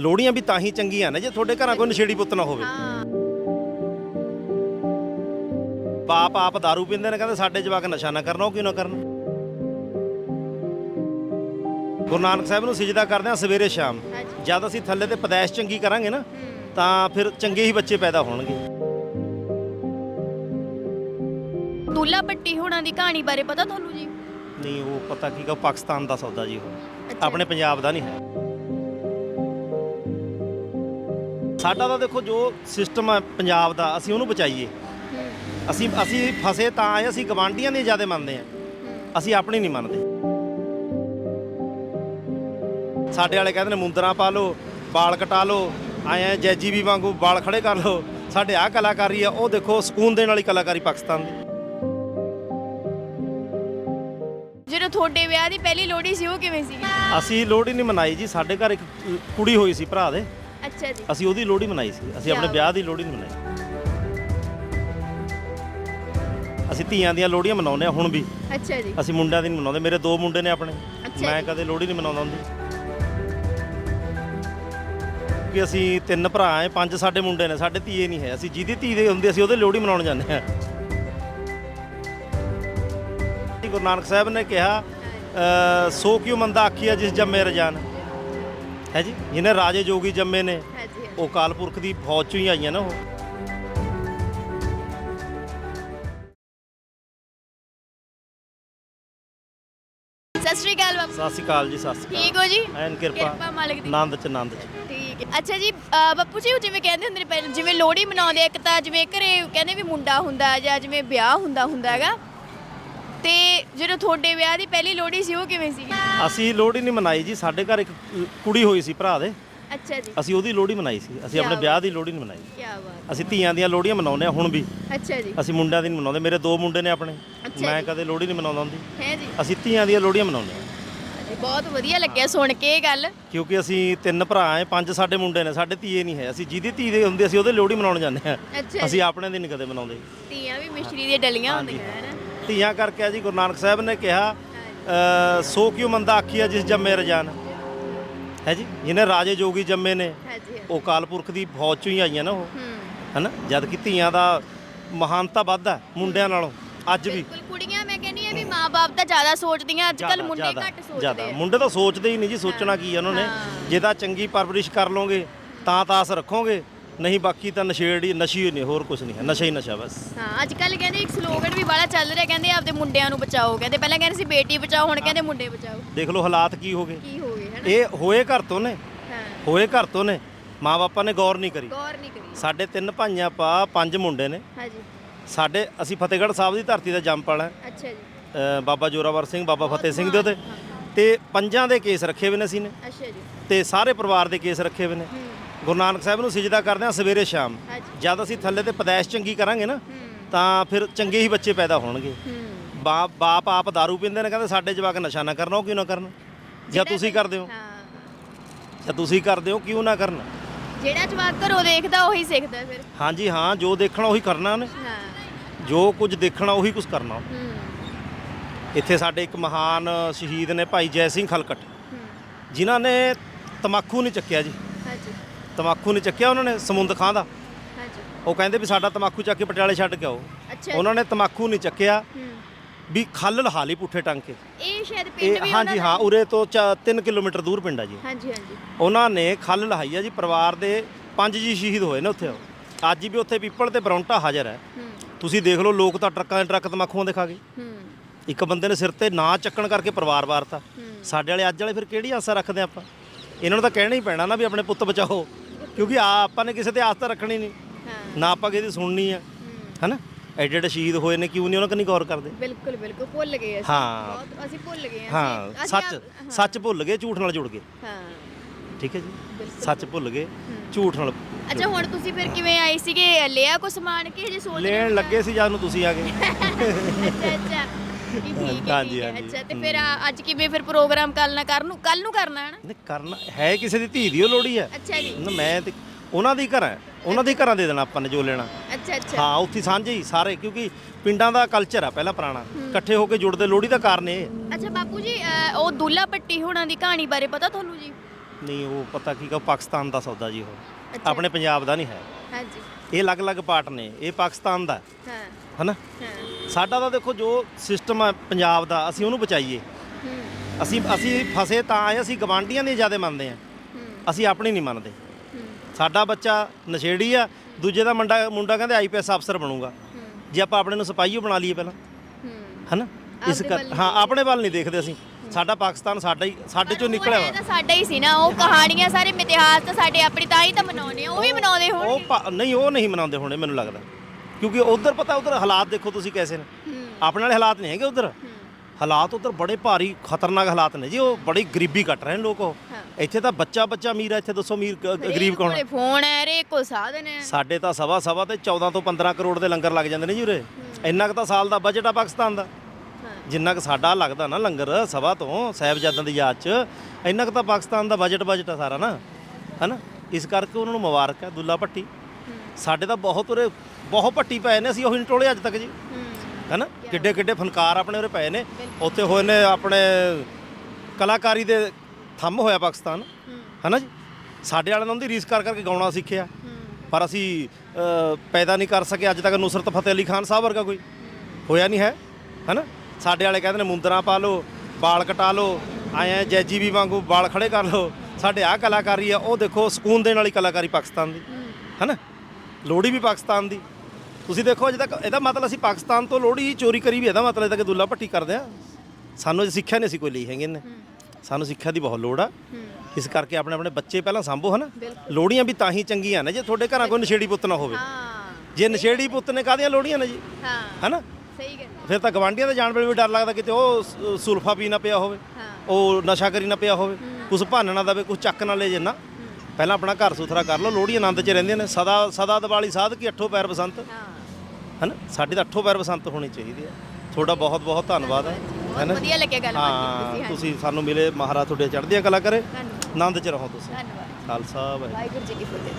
ਲੋੜੀਆਂ ਵੀ ਤਾਂ ਹੀ ਚੰਗੀਆਂ ਨੇ ਜੇ ਤੁਹਾਡੇ ਘਰਾਂ ਕੋਈ ਨਸ਼ੇੜੀ ਪੁੱਤ ਨਾ ਹੋਵੇ। ਬਾਪ ਆਪ दारू ਪੀਂਦੇ ਨੇ ਕਹਿੰਦੇ ਸਾਡੇ ਜਵਾਕ ਨਸ਼ਾ ਨਾ ਕਰਨਾ ਉਹ ਕਿਉਂ ਨਾ ਕਰਨ? ਗੁਰੂ ਨਾਨਕ ਸਾਹਿਬ ਨੂੰ ਸਜਦਾ ਕਰਦੇ ਆ ਸਵੇਰੇ ਸ਼ਾਮ। ਜਦ ਅਸੀਂ ਥੱਲੇ ਤੇ ਪਦੈਸ਼ ਚੰਗੀ ਕਰਾਂਗੇ ਨਾ ਤਾਂ ਫਿਰ ਚੰਗੇ ਹੀ ਬੱਚੇ ਪੈਦਾ ਹੋਣਗੇ। ਦੁੱਲਾ ਭੱਟੀ ਹੋਣਾ ਦੀ ਕਹਾਣੀ ਬਾਰੇ ਪਤਾ ਤੁਹਾਨੂੰ ਜੀ? ਨਹੀਂ ਉਹ ਪਤਾ ਕੀ ਕਾ ਪਾਕਿਸਤਾਨ ਦਾ ਸੌਦਾ ਜੀ ਉਹ। ਆਪਣੇ ਪੰਜਾਬ ਦਾ ਨਹੀਂ ਹੈ। ਸਾਡਾ ਤਾਂ ਦੇਖੋ ਜੋ ਸਿਸਟਮ ਹੈ ਪੰਜਾਬ ਦਾ ਅਸੀਂ ਉਹਨੂੰ ਬਚਾਈਏ। ਅਸੀਂ ਅਸੀਂ ਫਸੇ ਤਾਂ ਆਏ ਅਸੀਂ ਗਵਾਂਡੀਆਂ ਦੀ ਜ਼ਿਆਦਾ ਮੰਨਦੇ ਆ ਅਸੀਂ ਆਪਣੀ ਨਹੀਂ ਮੰਨਦੇ। ਸਾਡੇ ਵਾਲੇ ਕਹਿੰਦੇ ਨੇ ਮੁੰਦਰਾ ਪਾ ਲਓ ਵਾਲ ਕਟਾ ਲਓ ਆਏ ਆ ਜੈਜੀ ਵੀ ਵਾਂਗੂ ਵਾਲ ਖੜੇ ਕਰ ਲਓ। ਸਾਡੇ ਆਹ ਕਲਾਕਾਰੀ ਆ ਉਹ ਦੇਖੋ ਸਕੂਨ ਦੇਣ ਵਾਲੀ ਕਲਾਕਾਰੀ ਪਾਕਿਸਤਾਨ ਦੀ। ਜਦੋਂ ਤੁਹਾਡੇ ਵਿਆਹ ਦੀ ਪਹਿਲੀ ਲੋਹੜੀ ਸੀ ਉਹ ਕਿਵੇਂ ਸੀ? ਅਸੀਂ ਲੋਹੜੀ ਨਹੀਂ ਮਨਾਈ ਜੀ ਸਾਡੇ ਘਰ ਇੱਕ ਕੁੜੀ ਹੋਈ ਸੀ ਭਰਾ ਦੇ। ਅੱਛਾ ਜੀ। ਅਸੀਂ ਉਹਦੀ ਲੋਹੜੀ ਮਨਾਈ ਸੀ। ਅਸੀਂ ਆਪਣੇ ਵਿਆਹ ਦੀ ਲੋਹੜੀ ਨਹੀਂ ਮਨਾਈ। ਅਸੀਂ ਧੀਆਂ ਦੀਆਂ ਲੋਹੜੀਆਂ ਮਨਾਉਂਦੇ ਆ ਹੁਣ ਵੀ। ਅੱਛਾ ਜੀ। ਅਸੀਂ ਮੁੰਡਿਆਂ ਦੀ ਨਹੀਂ ਮਨਾਉਂਦੇ। ਮੇਰੇ ਦੋ ਮੁੰਡੇ ਨੇ ਆਪਣੇ। ਅੱਛਾ ਮੈਂ ਜੀ। ਕਦੇ ਲੋਹੜੀ ਨਹੀਂ ਮਨਾਉਂਦਾ ਹੁੰਦੀ। ਕਿ ਅਸੀਂ ਤਿੰਨ ਭਰਾ ਐ ਪੰਜ ਸਾਡੇ ਮੁੰਡੇ ਨੇ ਸਾਡੇ ਧੀਏ ਨਹੀਂ ਹੈ। ਅਸੀਂ ਜਿਹਦੀ ਧੀ ਦੇ ਹੁੰਦੀ ਅਸੀਂ ਉਹਦੇ ਲੋਹੜੀ ਮਨਾਉਣ ਜਾਂਦੇ ਆ ਗੁਰੂ ਨਾਨਕ ਸਾਹਿਬ ਨੇ ਕਿਹਾ ਅ, ਸੋ ਕਿਉ ਮੰਦਾ ਆਖੀਆ ਜਿਸ ਜੰਮੇ ਰਜਾਨ? ਹੈ ਜੀ? ਜਿਹਨੇ ਰਾਜੇ ਜੋਗੀ ਜੰਮੇ ਨੇ ਉਹ ਕਾਲਪੁਰਖ ਦੀ ਫੌਜ ਚੋਂ ਹੀ ਆਈਆਂ ਨਾ ਉਹ। ਸਤਿ ਸ਼੍ਰੀ ਅਕਾਲ ਬਾਪੂ ਸਤਿ ਸ਼੍ਰੀ ਅਕਾਲ ਜੀ ਸਤਿ ਸ਼੍ਰੀ ਠੀਕ ਹੋ ਜੀ? ਐਨ ਕਿਰਪਾ। ਕਿਰਪਾ ਮਾਲਕ ਦੀ। ਆਨੰਦ ਚ ਆਨੰਦ ਚ। ਠੀਕ ਹੈ। ਅੱਛਾ ਜੀ ਅਹ ਬੱਪੂ ਜੀ ਉਹ ਜਿਵੇਂ ਕਹਿੰਦੇ ਹੁੰਦੇ ਨੇ ਪਹਿਲਾਂ ਜਿਵੇਂ ਲੋਹੜੀ ਮਨਾਉਂਦੇ ਆ, ਇੱਕ ਤਾਂ ਜਿਵੇਂ ਘਰੇ ਕਹਿੰਦੇ ਵੀ ਮੁੰਡਾ ਹੁੰਦਾ ਜਾਂ ਜਿਵੇਂ ਵਿਆਹ ਹੁੰਦਾ ਹੁੰਦਾ ਹੈਗਾ। ਤੇ ਜਦੋਂ ਤੁਹਾਡੇ ਵਿਆਹ ਦੀ ਪਹਿਲੀ ਲੋਹੜੀ ਸੀ ਉਹ ਕਿਵੇਂ ਸੀ ਅਸੀਂ ਲੋਹੜੀ ਨਹੀਂ ਮਨਾਈ ਜੀ ਸਾਡੇ ਘਰ ਇੱਕ ਕੁੜੀ ਹੋਈ ਸੀ ਭਰਾ ਦੇ। ਅੱਛਾ ਜੀ। ਅਸੀਂ ਉਹਦੀ ਲੋਹੜੀ ਮਨਾਈ ਸੀ। ਅਸੀਂ ਆਪਣੇ ਵਿਆਹ ਦੀ ਲੋਹੜੀ ਨਹੀਂ ਮਨਾਈ। ਕੀ ਬਾਤ ਅਸੀਂ ਧੀਆਂ ਦੀਆਂ ਲੋਹੜੀਆਂ ਮਨਾਉਂਦੇ ਆ ਹੁਣ ਵੀ। ਅੱਛਾ ਜੀ। ਅਸੀਂ ਮੁੰਡਿਆਂ ਦੀ ਨਹੀਂ ਮਨਾਉਂਦੇ ਮੇਰੇ ਦੋ ਮੁੰਡੇ ਨੇ ਆਪਣੇ। ਮੈਂ। ਕਦੇ ਲੋਹੜੀ ਨਹੀਂ ਮਨਾਉਂਦਾ ਹੁੰਦੀ। ਹੈ ਜੀ। ਅਸੀਂ ਧੀਆਂ ਦੀਆਂ ਲੋਹੜੀਆਂ ਮਨਾਉਂਦੇ ਆ ਬਹੁਤ ਵਧੀਆ ਲੱਗਿਆ ਸੁਣ ਕੇ ਇਹ ਗੱਲ। ਕਿਉਂਕਿ ਅਸੀਂ ਤਿੰਨ ਭਰਾ ਐ ਪੰਜ ਸਾਡੇ ਮੁੰਡੇ ਨੇ ਸਾਡੇ ਧੀਏ ਨਹੀਂ ਹੈ। ਅਸੀਂ ਜਿਹਦੀ ਧੀ ਦੇ ਹੁੰਦੇ ਅਸੀਂ ਉਹਦੇ ਲੋਹੜੀ ਮਨਾਉਣ ਜਾਂਦੇ ਆ ਅਸੀਂ ਆਪਣੇ ਦੀ ਨਹੀਂ ਕਦੇ ਮਨਾਉਂਦੇ। ਧੀਆਂ ਵੀ ਮਿਸ਼ਰੀ ਦੀਆਂ ਡਲੀਆਂ। ਹੁੰਦੀਆਂ ਹੈ ਨਾ। ਧੀਆਂ ਕਰਕੇ ਆ ਜੀ ਗੁਰੂ ਨਾਨਕ ਸਾਹਿਬ ਨੇ ਕਿਹਾ ਸੋ ਕਿਉ ਮੰਦਾ ਆਖੀਆ ਜਿਸ ਜੰਮੇ ਰਜਾਨ? ਹੈ ਜੀ ਜਿਹਨੇ ਰਾਜੇ ਜੋਗੀ ਜੰਮੇ ਨੇ। ਉਹ ਕਾਲਪੁਰਖ ਦੀ ਫੌਜ ਚੋਂ ਹੀ ਆਈਆਂ ਨਾ ਉਹ। ਹਨਾ? ਜਦ ਕਿ ਧੀਆਂ ਦਾ ਮਹਾਨਤਾ ਵੱਧ ਹੈ ਮੁੰਡਿਆਂ ਨਾਲੋਂ ਅੱਜ ਵੀ। ਬਿਲਕੁਲ ਕੁੜੀਆਂ ਮੈਂ ਕਹਿੰਦੀ ਆ ਵੀ ਮਾਪੇ ਤਾਂ ਜ਼ਿਆਦਾ ਸੋਚਦੀਆਂ ਅੱਜ ਕੱਲ ਮੁੰਡੇ ਘੱਟ ਸੋਚਦੇ ਆ। ਮੁੰਡੇ ਤਾਂ ਸੋਚਦੇ ਹੀ ਨਹੀਂ ਜੀ ਸੋਚਣਾ ਕੀ ਹੈ ਉਹਨਾਂ ਨੇ। ਜੇ ਤਾਂ ਚੰਗੀ ਪਰਵਰਿਸ਼ ਕਰ ਲਓਗੇ ਤਾਂ ਤਾਂ ਆਸ ਰੱਖੋਗੇ। ਨਹੀਂ ਬਾਕੀ ਤਾਂ ਨਸ਼ੇੜੀ ਨਸ਼ੀ ਹੀ ਨਹੀਂ ਹੋਰ ਕੁਝ ਨਹੀਂ ਹੈ ਨਸ਼ਾ ਹੀ ਨਸ਼ਾ ਬਸ। ਹਾਂ ਅੱਜ ਕੱਲ ਕਹਿੰਦੇ ਇੱਕ ਸਲੋਗਨ ਵੀ ਬੜਾ ਚੱਲ ਰਿਹਾ ਕਹਿੰਦੇ ਆਪਦੇ ਮੁੰਡਿਆਂ ਨੂੰ ਬਚਾਓ ਕਹਿੰਦੇ ਪਹਿਲਾਂ ਕਹਿੰਦੇ ਸੀ ਬੇਟੀ ਬਚਾਓ ਹੁਣ ਕਹਿੰਦੇ ਮੁੰਡੇ ਬਚਾਓ। ਦੇਖ ਲਓ ਹਾਲਾਤ ਕੀ ਹੋ ਗਏ। ਕੀ ਹੋ ਗਏ ਹਨਾ? ਇਹ ਹੋਏ ਘਰ ਤੋਂ ਨੇ ਹਾਂ। ਹੋਏ ਘਰ ਤੋਂ ਨੇ ਮਾਪੇ ਨੇ ਗੌਰ ਨਹੀਂ ਕਰੀ। ਗੌਰ ਨਹੀਂ ਕਰੀ। ਸਾਡੇ ਤਿੰਨ ਭਾਈਆਂ ਪਾ ਪੰਜ ਮੁੰਡੇ ਨੇ। ਹਾਂਜੀ। ਸਾਡੇ ਅਸੀਂ ਫਤਿਹਗੜ੍ਹ ਸਾਹਿਬ ਦੀ ਧਰਤੀ ਦਾ ਜੰਮਪਲ ਹੈ। ਅੱਛਾ ਜੀ। ਬਾਬਾ ਜੋਰਾਵਰ ਸਿੰਘ ਬਾਬਾ ਫਤਿਹ ਸਿੰਘ ਦੇ ਉਹਦੇ ਤੇ ਪੰਜਾਂ ਦੇ ਕੇਸ ਰੱਖੇ ਹੋਏ ਨੇ ਅਸੀਂ ਨੇ। ਅੱਛਾ ਜੀ। ਤੇ ਸਾਰੇ ਪਰਿਵਾਰ ਦੇ ਕੇਸ ਰੱਖੇ ਹੋਏ ਨੇ। ਗੁਰੂ ਨਾਨਕ ਸਾਹਿਬ ਨੂੰ ਸਜਦਾ ਕਰਦੇ ਆ ਸਵੇਰੇ ਸ਼ਾਮ। ਜਦ ਅਸੀਂ ਥੱਲੇ ਤੇ ਪਦੈਸ਼ ਚੰਗੀ ਕਰਾਂਗੇ ਨਾ ਤਾਂ ਫਿਰ ਚੰਗੇ ਹੀ ਬੱਚੇ ਪੈਦਾ ਹੋਣਗੇ। ਬਾਪ ਬਾਪ ਆਪ दारू ਪੀਂਦੇ ਨੇ ਕਹਿੰਦੇ ਸਾਡੇ ਜਵਾਕ ਨਸ਼ਾ ਨਾ ਕਰਨਾ ਉਹ ਕਿਉਂ ਨਾ ਕਰਨ? ਜਾਂ ਤੁਸੀਂ ਕਰਦੇ ਹੋ? ਜਾਂ ਤੁਸੀਂ ਕਰਦੇ ਹੋ ਕਿਉਂ ਨਾ ਕਰਨ? ਜਿਹੜਾ ਜਵਾਕ ਘਰੋਂ ਦੇਖਦਾ ਉਹੀ ਸਿੱਖਦਾ ਫਿਰ। ਹਾਂਜੀ ਹਾਂ ਜੋ ਦੇਖਣਾ ਉਹੀ ਕਰਨਾ ਉਹਨੇ। ਜੋ ਕੁਝ ਦੇਖਣਾ ਉਹੀ ਕੁਝ ਕਰਨਾ। ਇੱਥੇ ਸਾਡੇ ਇੱਕ ਮਹਾਨ ਸ਼ਹੀਦ ਨੇ ਭਾਈ ਜੈ ਸਿੰਘ ਖਲਕਟ। ਜਿਨ੍ਹਾਂ ਨੇ ਤਮਾਕੂ ਨਹੀਂ ਚੱਕਿਆ ਜੀ। ਤਮਾਕੂ ਨਹੀਂ ਚੱਕਿਆ ਉਹਨਾਂ ਨੇ ਸਮੁੰਦ ਖਾਂ ਦਾ? ਹਾਂਜੀ। ਉਹ ਕਹਿੰਦੇ ਵੀ ਸਾਡਾ ਤਮਾਕੂ ਚੱਕ ਕੇ ਪਟਿਆਲੇ ਛੱਡ ਕੇ ਆਓ। ਅੱਛਾ। ਉਹਨਾਂ ਨੇ ਤਮਾਕੂ ਨਹੀਂ ਚੱਕਿਆ ਵੀ ਖੱਲ ਲਹਾ ਲਈ ਪੁੱਠੇ ਟੰਗ ਕੇ। ਇਹ ਸ਼ਾਇਦ ਪਿੰਡ ਵੀ ਹਾਂਜੀ ਹਾਂ ਉਰੇ ਤੋਂ 3 ਕਿਲੋਮੀਟਰ ਦੂਰ ਪਿੰਡ ਆ ਜੀ ਹਾਂਜੀ ਹਾਂਜੀ। ਉਹਨਾਂ ਨੇ ਖੱਲ ਲਹਾਈ ਆ ਜੀ ਪਰਿਵਾਰ ਦੇ ਪੰਜ ਜੀ ਸ਼ਹੀਦ ਹੋਏ ਨੇ ਉੱਥੇ। ਅੱਜ ਵੀ ਉੱਥੇ ਪੀਪਲ ਤੇ ਬਰੌਂਟਾ ਹਾਜ਼ਰ ਹੈ। ਤੁਸੀਂ ਦੇਖ ਲਓ ਲੋਕ ਤਾਂ ਟਰੱਕਾਂ ਦੇ ਟਰੱਕ ਤਮਾਕੂਆਂ ਦੇ ਖਾ ਗਏ ਇੱਕ ਬੰਦੇ ਨੇ ਸਿਰ ਤੇ ਨਾ ਚੱਕਣ ਕਰਕੇ ਪਰਿਵਾਰ ਵਾਰਤਾ। ਸਾਡੇ ਵਾਲੇ ਅੱਜ ਵਾਲੇ ਫਿਰ ਕਿਹੜੀ ਆਸਾ ਰੱਖਦੇ ਆਪਾਂ? ਇਹਨਾਂ ਨੂੰ ਤਾਂ ਕਹਿਣਾ ਹੀ ਪੈਣਾ ਨਾ ਵੀ ਆਪਣੇ ਪੁੱਤ ਬਚਾਓ। ਕਿਉਂਕਿ ਆ ਆਪਾਂ ਨੇ ਕਿਸੇ ਤੇ ਆਸ ਤਾਂ ਰੱਖਣੀ ਨਹੀਂ। ਹਾਂ। ਨਾ ਆਪਾਂ ਕਿਸੇ ਦੀ ਸੁਣਨੀ ਆ। ਹਨਾ? ਐਡੇ ਐਡੇ ਸ਼ਹੀਦ ਹੋਏ ਨੇ ਕਿਉਂ ਨਹੀਂ ਉਹਨਾਂ ਕੰਨੀ ਗੌਰ ਕਰਦੇ? ਬਿਲਕੁਲ ਬਿਲਕੁਲ ਭੁੱਲ ਗਏ ਅਸੀਂ। ਹਾਂ। ਬਹੁਤ ਅਸੀਂ ਭੁੱਲ ਗਏ ਅਸੀਂ- ਹਾਂ ਸੱਚ ਸੱਚ ਭੁੱਲ ਗਏ ਝੂਠ ਨਾਲ ਜੁੜ ਗਏ। ਹਾਂ। ਠੀਕ ਹੈ ਜੀ? ਸੱਚ ਭੁੱਲ ਗਏ ਝੂਠ ਨਾਲ ਅੱਛਾ ਹੁਣ ਤੁਸੀਂ ਫਿਰ ਕਿਵੇਂ ਆਏ ਸੀਗੇ? ਲਿਆ ਕੋ ਸਮਾਨ ਕਿ ਹਜੇ ਸੋਚ ਲੈਣ? ਲੱਗੇ ਸੀ ਜਦ ਨੂੰ ਤੁਸੀਂ ਆ ਗਏ। ਅੱਛਾ ਅੱਛਾ। ਕੀ ਠੀਕ ਹੈ ਹਾਂਜੀ, ਠੀਕ ਹੈ ਹਾਂਜੀ। ਅੱਛਾ ਤੇ ਫਿਰ ਆ- ਅੱਜ ਕਿਵੇਂ ਫਿਰ ਪ੍ਰੋਗਰਾਮ ਕੱਲ ਨਾ ਕਰਨ ਨੂੰ? ਕੱਲ ਨੂੰ ਕਰਨਾ ਹੈ ਨਾ? ਨਹੀਂ ਕਰਨਾ ਹੈ ਕਿਸੇ ਦੀ ਧੀ ਦੀ ਉਹ ਲੋੜੀ ਹੈ। ਅੱਛਾ ਜੀ। ਨਾ ਮੈਂ ਤੇ ਉਹਨਾਂ ਦੀ ਘਰ ਹੈ। ਉਹਨਾਂ ਦੀ ਘਰਾਂ ਦੇ ਦੇਣਾ ਆਪਾਂ ਨੇ ਜੋ ਲੈਣਾ। ਅੱਛਾ ਅੱਛਾ। ਹਾਂ ਉੱਥੇ ਸਾਂਝੇ ਹੀ ਸਾਰੇ ਕਿਉਂਕਿ ਪਿੰਡਾਂ ਦਾ ਕਲਚਰ ਆ ਪਹਿਲਾਂ ਪੁਰਾਣਾ। ਇਕੱਠੇ ਹੋ ਕੇ ਜੁੜਦੇ ਲੋੜੀ ਦਾ ਕਾਰਨ ਇਹ। ਹੈ। ਅੱਛਾ ਬਾਪੂ ਜੀ ਅ, ਉਹ ਦੁੱਲਾ ਭੱਟੀ ਹੋਣਾ ਦੀ ਕਹਾਣੀ ਬਾਰੇ ਪਤਾ ਤੁਹਾਨੂੰ ਜੀ? ਨਹੀਂ ਉਹ ਪਤਾ ਕੀ ਕਾ ਪਾਕਿਸਤਾਨ ਦਾ ਸੌਦਾ ਜੀ ਉਹ। ਆਪਣੇ ਪੰਜਾਬ ਦਾ ਨਹੀਂ ਹੈ। ਹਾਂਜੀ। ਇਹ ਅਲੱਗ-ਅਲੱਗ ਪਾਰਟ ਨੇ ਇਹ ਪਾਕਿਸਤਾਨ ਦਾ। ਹੈ, ਹਾਂ। ਹਨਾ? ਹਾਂ। ਸਾਡਾ ਤਾਂ ਦੇਖੋ ਜੋ ਸਿਸਟਮ ਹੈ ਪੰਜਾਬ ਦਾ ਅਸੀਂ ਉਹਨੂੰ ਬਚਾਈਏ। ਹੂੰ। ਅਸੀਂ ਅਸੀਂ ਫਸੇ ਤਾਂ ਆਏ ਅਸੀਂ ਗਵਾਂਡੀਆਂ ਦੀ ਜ਼ਿਆਦਾ ਮੰਨਦੇ ਆ। ਹੂੰ। ਅਸੀਂ ਆਪਣੀ ਨਹੀਂ ਮੰਨਦੇ। ਹੂੰ। ਸਾਡਾ ਬੱਚਾ ਨਸ਼ੇੜੀ ਆ ਦੂਜੇ ਦਾ ਮੁੰਡਾ ਮੁੰਡਾ ਕਹਿੰਦੇ ਆਈਪੀਐਸ ਅਫਸਰ ਬਣੂਗਾ। ਹੂੰ। ਜੇ ਆਪਾਂ ਆਪਣੇ ਨੂੰ ਸਿਪਾਹੀਓ ਬਣਾ ਲਈਏ ਪਹਿਲਾਂ। ਹੂੰ। ਹਨਾ? ਇਸ ਕਰ ਹਾਂ ਆਪਣੇ ਵੱਲ ਨਹੀਂ ਦੇਖਦੇ ਅਸੀਂ। ਸਾਡਾ ਪਾਕਿਸਤਾਨ ਸਾਡਾ ਹੀ ਸਾਡੇ ਚੋਂ ਉਹ ਨਿਕਲਿਆ ਹੈ ਵਾ। ਤਾਂ ਸਾਡਾ ਹੀ ਸੀ ਨਾ ਉਹ ਕਹਾਣੀਆਂ ਸਾਰੇ ਇਤਿਹਾਸ ਤਾਂ ਸਾਡੇ ਆਪਣੀ ਤਾਂ ਹੀ ਤਾਂ ਮਨਾਉਣੇ ਆ ਉਹ ਵੀ ਮਨਾਉਂਦੇ ਉਹ ਹੋਣਗੇ। ਪਾ- ਨਹੀਂ ਉਹ ਨਹੀਂ ਮਨਾਉਂਦੇ ਹੋਣੇ ਮੈਨੂੰ ਲੱਗਦਾ। ਕਿਉਂਕਿ ਉਧਰ ਪਤਾ ਉਧਰ ਹਾਲਾਤ ਦੇਖੋ ਤੁਸੀਂ ਕੈਸੇ ਨੇ। ਆਪਣੇ ਵਾਲੇ ਹਾਲਾਤ ਨਹੀਂ ਹੈਗੇ ਉਧਰ। ਹਾਲਾਤ ਉਧਰ ਬੜੇ ਭਾਰੀ ਖਤਰਨਾਕ ਹਾਲਾਤ ਨੇ ਜੀ ਉਹ ਬੜੀ ਗਰੀਬੀ ਕੱਟ ਰਹੇ ਨੇ ਲੋਕ ਉਹ। ਇੱਥੇ ਤਾਂ ਬੱਚਾ ਬੱਚਾ ਅਮੀਰ ਹੈ ਇੱਥੇ ਦੱਸੋ ਅਮੀਰ ਗਰੀਬ ਕੌਣ ਹੈ? ਫੋਨ ਹੈ ਰੇ ਕੋ ਸਾਧਨ ਹੈ ਸਾਡੇ ਤਾਂ ਸਵਾ ਸਵਾ ਤੇ 14 ਤੋਂ 15 ਕਰੋੜ ਦੇ ਲੰਗਰ ਲੱਗ ਜਾਂਦੇ ਨੇ ਜੀ ਉਰੇ। ਇੰਨਾ ਕੁ ਤਾਂ ਸਾਲ ਦਾ ਬਜਟ ਆ ਪਾਕਿਸਤਾਨ ਦਾ। ਜਿੰਨਾ ਕੁ ਸਾਡਾ ਲੱਗਦਾ ਨਾ ਲੰਗਰ ਸਭਾ ਤੋਂ ਸਾਹਿਬਜ਼ਾਦਿਆਂ ਦੀ ਯਾਦ 'ਚ ਇੰਨਾ ਕੁ ਤਾਂ ਪਾਕਿਸਤਾਨ ਦਾ ਬਜਟ ਬਜਟ ਆ ਸਾਰਾ ਨਾ। ਹਨਾ? ਇਸ ਕਰਕੇ ਉਹਨਾਂ ਨੂੰ ਮੁਬਾਰਕ ਹੈ ਦੁੱਲਾ ਭੱਟੀ। ਸਾਡੇ ਤਾਂ ਬਹੁਤ ਉਰੇ ਬਹੁਤ ਭੱਟੀ ਪਏ ਨੇ ਅਸੀਂ ਉਹ ਨਹੀਂ ਟੋਲੇ ਅੱਜ ਤੱਕ ਜੀ। ਹਨਾ? ਕਿੱਡੇ ਕਿੱਡੇ ਫਨਕਾਰ ਆਪਣੇ ਉਰੇ ਪਏ ਨੇ। ਉੱਥੇ ਹੋਏ ਨੇ ਆਪਣੇ ਕਲਾਕਾਰੀ ਦੇ ਥੰਮ ਹੋਇਆ ਪਾਕਿਸਤਾਨ। ਹਨਾ ਜੀ? ਸਾਡੇ ਵਾਲਿਆਂ ਨੇ ਉਹਦੀ ਰੀਸ ਕਰ ਕਰਕੇ ਗਾਉਣਾ ਸਿੱਖਿਆ। ਪਰ ਅਸੀਂ ਪੈਦਾ ਨਹੀਂ ਕਰ ਸਕੇ ਅੱਜ ਤੱਕ ਨੁਸਰਤ ਫਤਿਹ ਅਲੀ ਖਾਨ ਸਾਹਿਬ ਵਰਗਾ ਕੋਈ। ਹੋਇਆ ਨਹੀਂ ਹੈ। ਹਨਾ? ਸਾਡੇ ਵਾਲੇ ਕਹਿੰਦੇ ਨੇ ਮੁੰਦਰਾ ਪਾ ਲਓ ਵਾਲ ਕਟਾ ਲਓ ਆਏ ਜੈਜੀ ਵੀ ਵਾਂਗੂ ਵਾਲ ਖੜੇ ਕਰ ਲਓ। ਸਾਡੇ ਆਹ ਕਲਾਕਾਰੀ ਆ ਉਹ ਦੇਖੋ ਸਕੂਨ ਦੇਣ ਵਾਲੀ ਕਲਾਕਾਰੀ ਪਾਕਿਸਤਾਨ ਦੀ। ਹਨਾ? ਲੋਹੜੀ ਵੀ ਪਾਕਿਸਤਾਨ ਦੀ। ਤੁਸੀਂ ਦੇਖੋ ਅਜੇ ਤੱਕ ਇਹਦਾ ਮਤਲਬ ਅਸੀਂ ਪਾਕਿਸਤਾਨ ਤੋਂ ਲੋਹੜੀ ਹੀ ਚੋਰੀ ਕਰੀ ਵੀ ਇਹਦਾ ਮਤਲਬ ਇਹ ਤਾਂ ਕਿ ਦੁੱਲਾ ਭੱਟੀ ਕਰਦੇ ਆ। ਸਾਨੂੰ ਇਹ ਸਿੱਖਿਆ ਨਹੀਂ ਅਸੀਂ ਕੋਈ ਲਈ ਹੈਗੇ ਨੇ ਸਾਨੂੰ ਸਿੱਖਿਆ ਦੀ ਬਹੁਤ ਲੋੜ ਆ। ਇਸ ਕਰਕੇ ਆਪਣੇ ਆਪਣੇ ਬੱਚੇ ਪਹਿਲਾਂ ਸੰਭੋ ਹਨਾ। ਲੋਹੜੀਆਂ ਵੀ ਤਾਂ ਹੀ ਚੰਗੀਆਂ ਨੇ ਜੇ ਤੁਹਾਡੇ ਘਰਾਂ ਕੋਈ ਨਸ਼ੇੜੀ ਪੁੱਤ ਨਾ ਹੋਵੇ। ਜੇ ਨਸ਼ੇੜੀ ਪੁੱਤ ਨੇ ਕਾਹਦੀਆਂ ਲੋਹੜੀਆਂ ਨੇ ਜੀ? ਹਾਂ। ਹਨਾ? ਸਹੀ ਗੱਲ ਫਿਰ ਤਾਂ ਗਵਾਂਡੀਆਂ ਦੇ ਜਾਣ ਵੇਲੇ ਵੀ ਡਰ ਲੱਗਦਾ ਕਿਤੇ ਉਹ ਸੁਲਫਾ ਪੀ ਨਾ ਪਿਆ ਹੋਵੇ। ਉਹ ਨਸ਼ਾ ਕਰੀ ਨਾ ਪਿਆ ਹੋਵੇ। ਕੁਝ ਭੰਨ ਨਾ ਦਵੇ ਕੁਝ ਚੱਕ ਨਾ ਲੈ ਜੇ ਨਾ ਪਹਿਲਾਂ ਆਪਣਾ ਘਰ ਸੁਥਰਾ ਕਰ ਲਓ ਲੋਹੜੀ ਆਨੰਦ 'ਚ ਰਹਿੰਦੀਆਂ ਨੇ। ਸਦਾ ਸਦਾ ਦੀਵਾਲੀ ਸਾਧ ਕੀ ਅੱਠੋ ਪੈਰ ਬਸੰਤ। ਹਾਂ। ਹਨਾ? ਸਾਡੀ ਤਾਂ ਅੱਠੋ ਪੈਰ ਬਸੰਤ ਹੋਣੀ ਚਾਹੀਦੀ ਹੈ। ਤੁਹਾਡਾ ਬਹੁਤ ਬਹੁਤ ਧੰਨਵਾਦ ਹੈ। ਬਹੁਤ ਵਧੀਆ ਲੱਗਿਆ ਗੱਲਬਾਤ ਹਾਂ ਤੁਸੀਂ ਸਾਨੂੰ ਮਿਲੇ। ਮਹਾਰਾਜ ਤੁਹਾਡੇ ਚੜ੍ਹਦੀਆਂ ਕਲਾ ਕਰੇ। ਧੰਨਵਾਦ। ਆਨੰਦ 'ਚ ਰਹੋ ਤੁਸੀਂ। ਧੰਨਵਾਦ। ਖਾਲਸਾ ਵਾਹਿਗੁਰੂ ਜੀ ਕੀ ਫਤਿਹ।